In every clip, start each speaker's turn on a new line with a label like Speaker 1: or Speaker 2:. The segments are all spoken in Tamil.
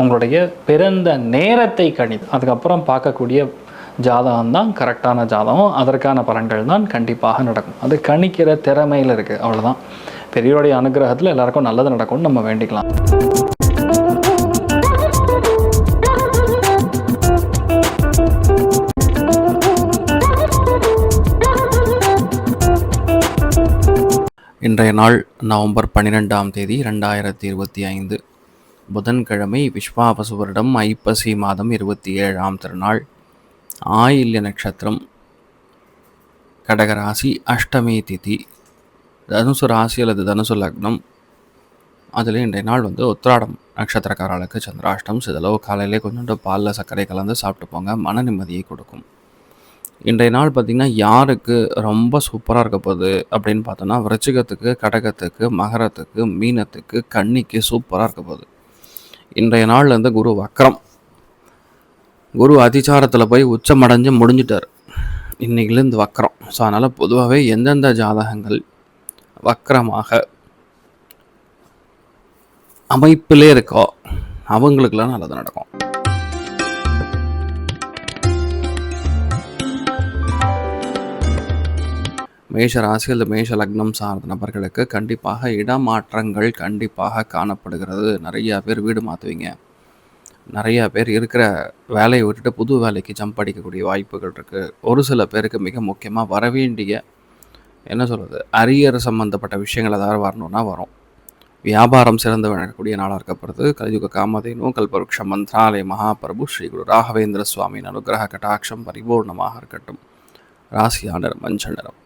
Speaker 1: உங்களுடைய பிறந்த நேரத்தை கணிது அதுக்கப்புறம் பார்க்கக்கூடிய ஜாதகம் தான் கரெக்டான ஜாதகம். அதற்கான பலன்கள் தான் கண்டிப்பாக நடக்கும். அது கணிக்கிற திறமையில் இருக்குது அவ்வளோதான் பெரியோருடைய அனுகிரகத்தில் எல்லாருக்கும் நல்லது நடக்கும்னு நம்ம வேண்டிக்கலாம். இன்றைய நாள் நவம்பர் பன்னிரெண்டாம் தேதி ரெண்டாயிரத்தி இருபத்தி ஐந்து. புதன்கிழமை விஸ்வாபசு வருடம் ஐப்பசி மாதம் இருபத்தி ஏழாம் திருநாள். ஆயில்ய நட்சத்திரம். கடகராசி அஷ்டமி திதி. தனுசு ராசி அல்லது தனுசு லக்னம். அதில் இன்றைய நாள் வந்து உத்திராடம் நட்சத்திரக்காரர்களுக்கு சந்திராஷ்டம். சிதளவு காலையிலே கொஞ்சோண்டு பாலில் சர்க்கரை கலந்து சாப்பிட்டு போங்க மன நிம்மதியை கொடுக்கும். இன்றைய நாள் பார்த்திங்கன்னா யாருக்கு ரொம்ப சூப்பராக இருக்க போகுது அப்படின்னு பார்த்தோன்னா விருச்சிகத்துக்கு கடகத்துக்கு மகரத்துக்கு மீனத்துக்கு கன்னிக்கு சூப்பராக இருக்க போகுது. இன்றைய நாள்லேருந்து குரு வக்கரம் குரு அதிச்சாரத்தில் போய் உச்சமடைஞ்சு முடிஞ்சிட்டார். இன்றைக்கிலேருந்து வக்கரம் ஸோ அதனால் பொதுவாகவே எந்தெந்த ஜாதகங்கள் வக்கரமாக அமைப்பிலே இருக்கோ அவங்களுக்கெல்லாம் நல்லது நடக்கும். மேஷ ராசி அல்லது மேஷ லக்னம் சார்ந்த நபர்களுக்கு கண்டிப்பாக இடமாற்றங்கள் கண்டிப்பாக காணப்படுகிறது. நிறையா பேர் வீடு மாற்றுவீங்க நிறையா பேர் இருக்கிற வேலையை விட்டுட்டு புது வேலைக்கு ஜம்ப் அடிக்கக்கூடிய வாய்ப்புகள் இருக்குது ஒரு சில பேருக்கு மிக முக்கியமாக வரவேண்டிய என்ன சொல்கிறது அரியர் சம்மந்தப்பட்ட விஷயங்கள் ஏதாவது வரணுன்னா வரும். வியாபாரம் சிறந்து வழங்கக்கூடிய நாளாக இருக்கப்படுது. கலியுக காமதேனு கல்பவருஷ மந்த்ராலய மகாபிரபு ஸ்ரீ குரு ராகவேந்திர சுவாமியின் அனுகிரக கட்டாட்சம் பரிபூர்ணமாக இருக்கட்டும். ராசியானர் மஞ்சள் நிறம்.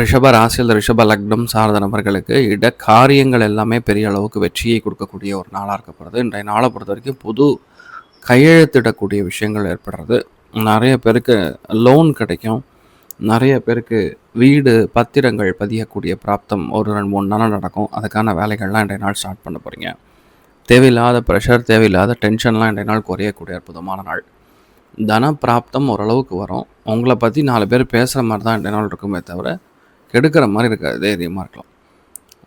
Speaker 1: ரிஷப ராசியில் ரிஷப லக்னம் சார்ந்த நபர்களுக்கு இட காரியங்கள் எல்லாமே பெரிய அளவுக்கு வெற்றியை கொடுக்கக்கூடிய ஒரு நாளாக இருக்கப்படுறது இன்றைய நாளை பொறுத்த வரைக்கும் புது கையெழுத்திடக்கூடிய விஷயங்கள் ஏற்படுறது. நிறைய பேருக்கு லோன் கிடைக்கும். நிறைய பேருக்கு வீடு பத்திரங்கள் பதியக்கூடிய பிராப்தம் ஒரு ரெண்டு மூணு நாள் நடக்கும். அதுக்கான வேலைகள்லாம் இன்றைய நாள் ஸ்டார்ட் பண்ண போகிறீங்க தேவையில்லாத ப்ரெஷர் தேவையில்லாத டென்ஷன்லாம் இன்றைய நாள் குறையக்கூடிய அற்புதமான நாள். தன பிராப்தம் ஓரளவுக்கு வரும். உங்களை பற்றி நாலு பேர் பேசுகிற மாதிரி தான் இன்றைய நாள் இருக்குமே தவிர கெடுக்கிற மாதிரி இருக்காது தைரியமாக இருக்கலாம்.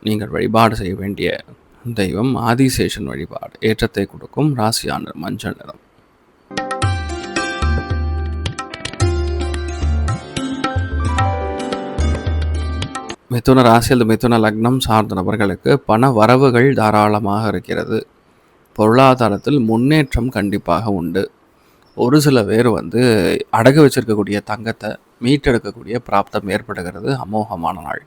Speaker 1: நீங்கள் வழிபாடு செய்ய வேண்டிய தெய்வம் ஆதிசேஷன் வழிபாடு. ஏற்றத்தை கொடுக்கும் ராசியான மஞ்சள் நிறம். மிதுன ராசியில் மிதுன லக்னம் சார்ந்த நபர்களுக்கு பண வரவுகள் தாராளமாக இருக்கிறது. பொருளாதாரத்தில் முன்னேற்றம் கண்டிப்பாக உண்டு. ஒரு சில பேர் வந்து அடகு வச்சிருக்கக்கூடிய தங்கத்தை மீட்டெடுக்கக்கூடிய பிராப்தம் ஏற்படுகிறது அமோகமான நாள்.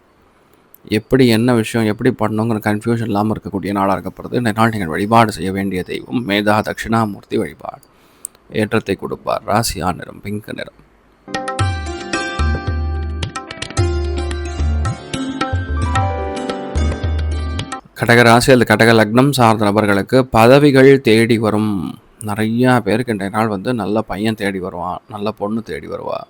Speaker 1: எப்படி என்ன விஷயம் எப்படி பண்ணுங்கிற கன்ஃபியூஷன் இல்லாமல் இருக்கக்கூடிய நாளாக இருக்கப்படுது. இந்த நாள் நீங்கள் வழிபாடு செய்ய வேண்டிய தெய்வம் மேதா தட்சிணாமூர்த்தி வழிபாடு. ஏற்றத்தை கொடுப்பார் ராசியா நிறம் பிங்க் நிறம். கடகராசி அல்லது கடக லக்னம் சார்ந்த நபர்களுக்கு பதவிகள் தேடி வரும். நிறையா பேருக்கு இன்றைய நாள் வந்து நல்ல பையன் தேடி வருவான் நல்ல பொண்ணு தேடி வருவாள்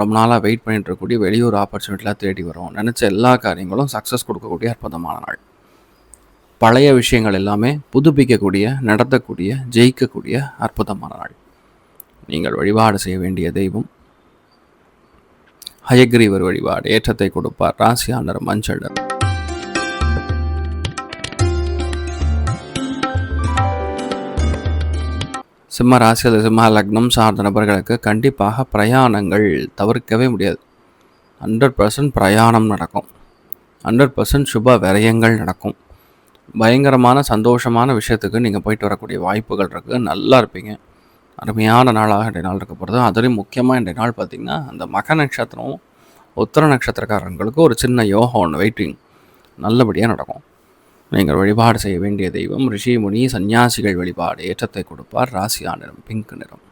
Speaker 1: ரொம்ப நாளாக வெயிட் பண்ணிட்டு இருக்கக்கூடிய வெளியூர் ஆப்பர்ச்சுனிட்டிலாம் தேடி வரும். நினச்ச எல்லா காரியங்களும் சக்ஸஸ் கொடுக்கக்கூடிய அற்புதமான நாள். பழைய விஷயங்கள் எல்லாமே புதுப்பிக்கக்கூடிய நடத்தக்கூடிய ஜெயிக்கக்கூடிய அற்புதமான நாள். நீங்கள் வழிபாடு செய்ய வேண்டிய தெய்வம். ஹயக்ரீவர் வழிபாடு ஏற்றத்தை கொடுப்பார். ராசியாளர் மஞ்சள் சிம்ம ராசி அல்லது சிம்ம லக்னம் சார்ந்த நபர்களுக்கு கண்டிப்பாக பிரயாணங்கள் தவிர்க்கவே முடியாது. ஹண்ட்ரட் பர்சன்ட் பிரயாணம் நடக்கும். ஹண்ட்ரட் பர்சன்ட் சுப விரயங்கள் நடக்கும். பயங்கரமான சந்தோஷமான விஷயத்துக்கு நீங்கள் போயிட்டு வரக்கூடிய வாய்ப்புகள் இருக்குது நல்லா இருப்பீங்க. அருமையான நாளாக இன்றைய நாள் இருக்க போகிறது அதுலேயும் முக்கியமாக இன்றைய நாள் பார்த்திங்கன்னா அந்த மக நட்சத்திரம் உத்தர நட்சத்திரக்காரங்களுக்கு ஒரு சின்ன யோகம் ஒன்று வெயிட்டிங் நல்லபடியாக நடக்கும். நீங்கள் வழிபாடு செய்ய வேண்டிய தெய்வம் ரிஷி முனி சன்னியாசிகள் வழிபாடு. ஏற்றத்தை கொடுப்பார். ராசியா நிறம் பிங்க் நிறம்.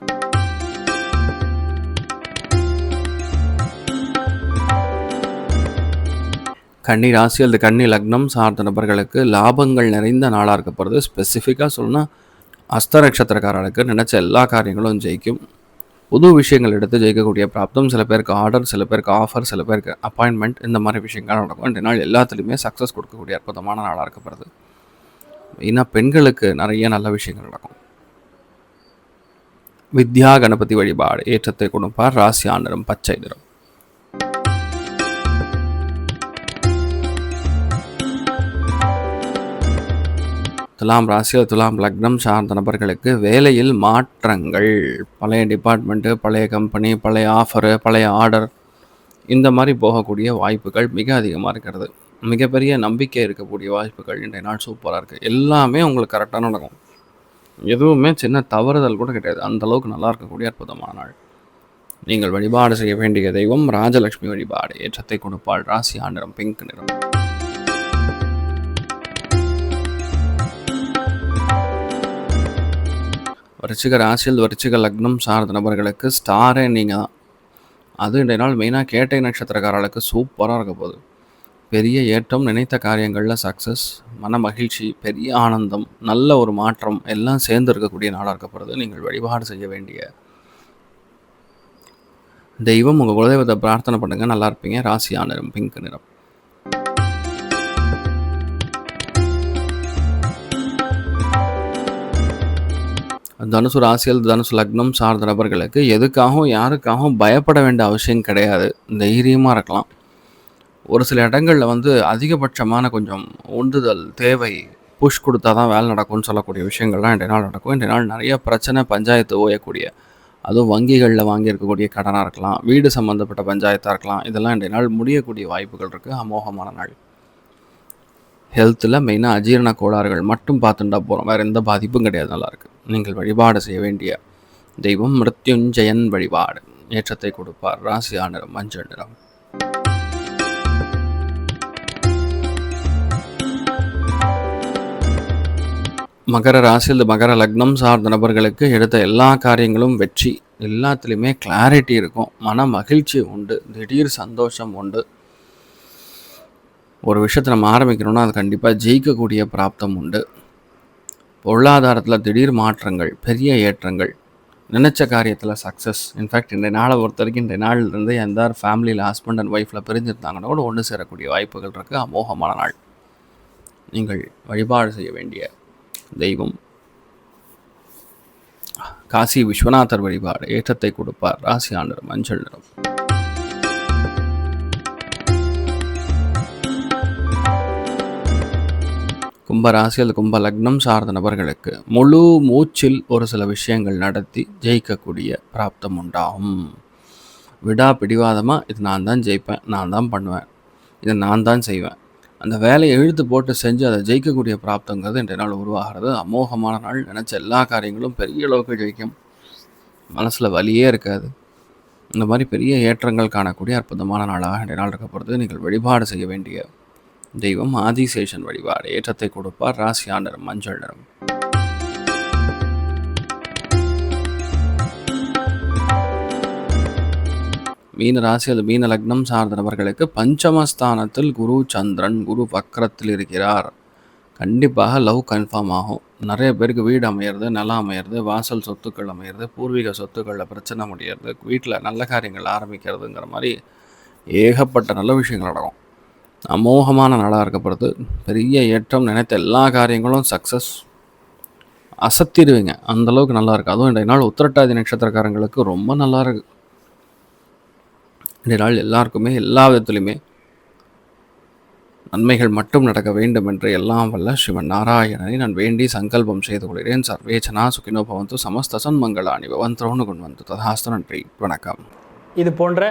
Speaker 1: கன்னி ராசி அல்லது கன்னி லக்னம் சார்ந்த நபர்களுக்கு லாபங்கள் நிறைந்த நாளாக இருக்கப்படுறது ஸ்பெசிஃபிக்காக சொல்லணும்னா அஸ்த நட்சத்திரக்காரர்களுக்கு நினச்ச எல்லா காரியங்களும் ஜெயிக்கும். புது விஷயங்கள் எடுத்து ஜெயிக்கக்கூடிய பிராப்தம் சில பேருக்கு ஆர்டர் சில பேருக்கு ஆஃபர் சில பேருக்கு அப்பாயின்மெண்ட் இந்த மாதிரி விஷயங்கள் நடக்கும். ரெண்டு நாள் எல்லாத்துலேயுமே சக்ஸஸ் கொடுக்கக்கூடிய அற்புதமான நாளாக இருக்கப்படுது. மெயினாக பெண்களுக்கு நிறைய நல்ல விஷயங்கள் நடக்கும். வித்யா கணபதி வழிபாடு ஏற்றத்தை கொடுப்பார். ராசி ஆண்டரும் பச்சை நிறம். துலாம் ராசியில் துலாம் லக்னம் சார்ந்த நபர்களுக்கு வேலையில் மாற்றங்கள். பழைய டிபார்ட்மெண்ட்டு பழைய கம்பெனி பழைய ஆஃபரு பழைய ஆர்டர் இந்த மாதிரி போகக்கூடிய வாய்ப்புகள் மிக அதிகமாக இருக்கிறது. மிகப்பெரிய நம்பிக்கை இருக்கக்கூடிய வாய்ப்புகள் இன்றைய நாள் சூப்பராக இருக்குது எல்லாமே உங்களுக்கு கரெக்டாக நடக்கும். எதுவுமே சின்ன தவறுதல் கூட கிடையாது. அந்தளவுக்கு நல்லா இருக்கக்கூடிய அற்புதமான நாள். நீங்கள் வழிபாடு செய்ய வேண்டிய தெய்வம் ராஜலட்சுமி வழிபாடு. ஏற்றத்தை கொடுப்பாள். ராசி ஆண்டிரம் பிங்க் நிறம். விருச்சிக ராசியில் விருச்சிக லக்னம் சார்ந்த நபர்களுக்கு ஸ்டாரே நீங்கள் தான். அது இன்றைய நாள் மெயினாக கேட்டை நட்சத்திரக்காரர்களுக்கு சூப்பராக இருக்க போகுது. பெரிய ஏற்றம் நினைத்த காரியங்களில் சக்ஸஸ் மன மகிழ்ச்சி பெரிய ஆனந்தம் நல்ல ஒரு மாற்றம் எல்லாம் சேர்ந்து இருக்கக்கூடிய நாளாக இருக்கப்படுறது நீங்கள் வழிபாடு செய்ய வேண்டிய தெய்வம். உங்கள் குலதெய்வத்தை பிரார்த்தனை பண்ணுங்கள் நல்லா இருப்பீங்க. ராசியான நிறம் பிங்க் நிறம். தனுசு ராசியில் தனுசு லக்னம் சார்ந்த நபர்களுக்கு எதுக்காகவும் யாருக்காகவும் பயப்பட வேண்டிய அவசியம் கிடையாது. தைரியமாக இருக்கலாம். ஒரு சில இடங்களில் வந்து அதிகபட்சமான கொஞ்சம் உந்துதல் தேவை புஷ் கொடுத்தா தான் வேலை நடக்கும்னு சொல்லக்கூடிய விஷயங்கள்லாம் இன்றைய நாள் நடக்கும். இன்றைய நாள் நிறைய பிரச்சனை பஞ்சாயத்து ஓயக்கூடிய அதுவும் வங்கிகளில் வாங்கியிருக்கக்கூடிய கடனாக இருக்கலாம். வீடு சம்மந்தப்பட்ட பஞ்சாயத்தாக இருக்கலாம். இதெல்லாம் இன்றைய நாள் முடியக்கூடிய வாய்ப்புகள் இருக்குது அமோகமான நாள். ஹெல்த்தில் மெயினாக அஜீரண கோளாறுகள் மட்டும் பார்த்துட்டா போகிறோம் வேறு எந்த பாதிப்பும் கிடையாது. நல்லாயிருக்கு நீங்கள் வழிபாடு செய்ய வேண்டிய தெய்வம் மிருத்யுஞ்சயன் வழிபாடு. ஏற்றத்தை கொடுப்பார். ராசியா நிறம் மஞ்சள் நிறம். மகர ராசியில் மகர லக்னம் சார்ந்த நபர்களுக்கு எடுத்த எல்லா காரியங்களும் வெற்றி. எல்லாத்துலேயுமே கிளாரிட்டி இருக்கும். மன மகிழ்ச்சி உண்டு. திடீர் சந்தோஷம் உண்டு. ஒரு விஷயத்தை நம்ம ஆரம்பிக்கணும்னா அது கண்டிப்பாக ஜெயிக்கக்கூடிய பிராப்தம் உண்டு. பொருளாதாரத்தில் திடீர் மாற்றங்கள் பெரிய ஏற்றங்கள் நினச்ச காரியத்தில் சக்ஸஸ் இன்ஃபேக்ட் இன்றைய நாளை பொறுத்த வரைக்கும் இன்றைய நாள்லேருந்து எந்த ஃபேமிலியில் ஹஸ்பண்ட் அண்ட் ஒய்ஃபில் பிரிஞ்சிருந்தாங்கன்னா கூட ஒன்று சேரக்கூடிய வாய்ப்புகள் இருக்குது அமோகமான நாள். நீங்கள் வழிபாடு செய்ய வேண்டிய தெய்வம். காசி விஸ்வநாதர் வழிபாடு ஏற்றத்தை கொடுப்பார். ராசி ஆண்டர் மஞ்சள் நிறம். கும்ப ராசி அல்லது கும்ப லக்னம் சார்ந்த நபர்களுக்கு முழு மூச்சில் ஒரு சில விஷயங்கள் நடத்தி ஜெயிக்கக்கூடிய பிராப்தம் உண்டாகும். விடா பிடிவாதமாக இது நான் தான் ஜெயிப்பேன் நான் தான் பண்ணுவேன் இதை நான் தான் செய்வேன். அந்த வேலையை இழுத்து போட்டு செஞ்சு அதை ஜெயிக்கக்கூடிய பிராப்தங்கிறது இன்றைய நாள் உருவாகிறது. அமோகமான நாள். நினச்ச எல்லா காரியங்களும் பெரிய அளவுக்கு ஜெயிக்கும். மனசில் வலியே இருக்காது. இந்த மாதிரி பெரிய ஏற்றங்கள் காணக்கூடிய அற்புதமான நாளாக இன்றைய நாள் இருக்கப்படுறது நீங்கள் வழிபாடு செய்ய வேண்டிய தெய்வம் ஆதிசேஷன் வழிபாடு ஏற்றத்தை கொடுப்பார் ராசியா நிறம் மஞ்சள் நிறம். மீன ராசி அது மீன லக்னம் சார்ந்த நபர்களுக்கு பஞ்சமஸ்தானத்தில் குரு சந்திரன் குரு வக்கரத்தில் இருக்கிறார். கண்டிப்பாக லவ் கன்ஃபார்ம் ஆகும். நிறைய பேருக்கு வீடு அமையிறது நிலம் அமையிறது வாசல் சொத்துக்கள் அமையிறது பூர்வீக சொத்துக்களில் பிரச்சனை முடியறது வீட்டில் நல்ல காரியங்கள் ஆரம்பிக்கிறதுங்கிற மாதிரி ஏகப்பட்ட நல்ல விஷயங்கள் நடக்கும். அமோகமான நாடாக இருக்கப்படுது. பெரிய ஏற்றம் நினைத்த எல்லா காரியங்களும் சக்ஸஸ் அசத்திடுவீங்க. அந்தளவுக்கு நல்லா இருக்குது அதுவும் இன்றைய நாள் உத்திரட்டாதி நட்சத்திரக்காரங்களுக்கு ரொம்ப நல்லா இருக்குது இன்றைய நாள் எல்லாருக்குமே எல்லா விதத்துலையுமே நன்மைகள் மட்டும் நடக்க வேண்டும் என்று எல்லாம் வல்ல சிவன் நாராயணனை நான் வேண்டி சங்கல்பம் செய்து கொள்கிறேன். சர்வேச்சனா சுகினோ பவந்து சமஸ்தசன் மங்களாணி பவந்தரோன்னு கொண்டு வந்து ததாஸ்து நன்றி. வணக்கம்.
Speaker 2: இது போன்ற